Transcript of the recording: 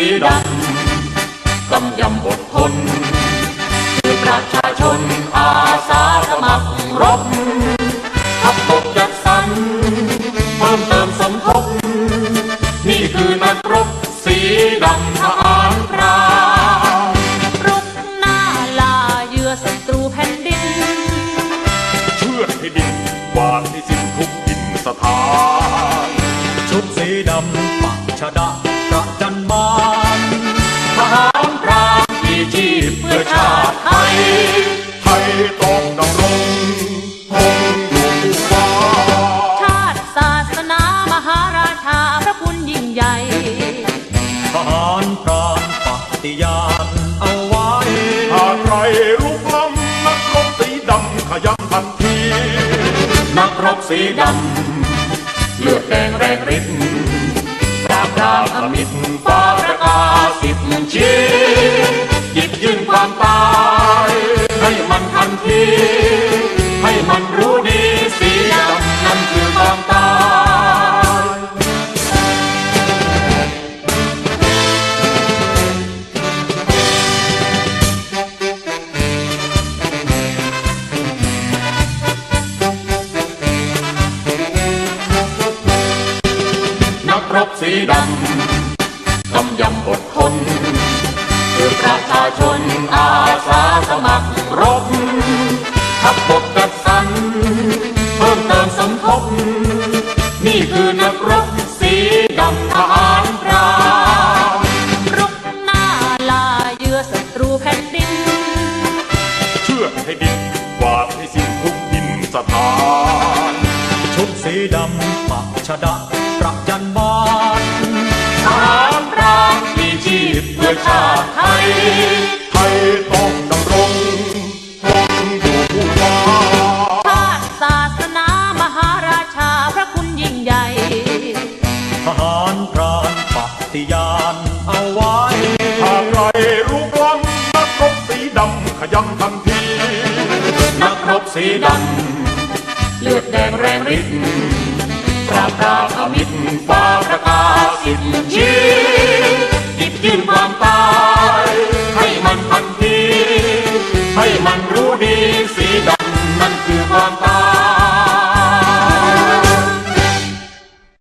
สีดำกำยำอดทนคือประชาชนอาสาสมัครรบทัพบกจัดสรรเพิ่มเติมสมทบนี่คือนักรบสีดำทหารพรารุกหน้าลาเหยื่อศัตรูแผ่นดิน เชื่อให้ดินวาดให้สิ้นทุกดินสถานชุดสีดำปักชะดะ หารพรานปฏิญาณเอาไว้ หากใครลุกล้ำนักรบสีดำขยันทันที นักรบสีดำเลือดแดงแรงฤทธิ์ปราบปรามอมิตรฟ้าประกาศสิทธิ์ชีหยิบยื่นความตายให้มันทันที รบสีดำกำยำอดทนเพื่อประชาชนอาสาสมัครรบทัพบกจัดสรรเพิ่มเติมสมทบนี่คือนักรบสีดำทหารพรานรุกหน้าลาเหยื่อศัตรูแผ่นดิน เชื่อดให้ดินวาดให้สิ้นทุกดินสถาน อชาติไทย ไทยต้องดำรงคงอยู่คู่ฟ้าชาติศาสนามหาราชาพระคุณยิ่งใหญ่ ทหารพรานปฏิญาณเอาไว้ หากใครรู้กล้ำนักรบสีดำขยันทันที นักรบสีดำ เลือดแดงแรงฤทธิ์ปราบปรามอมิตรฟ้าประกาศสิทธิ์ชี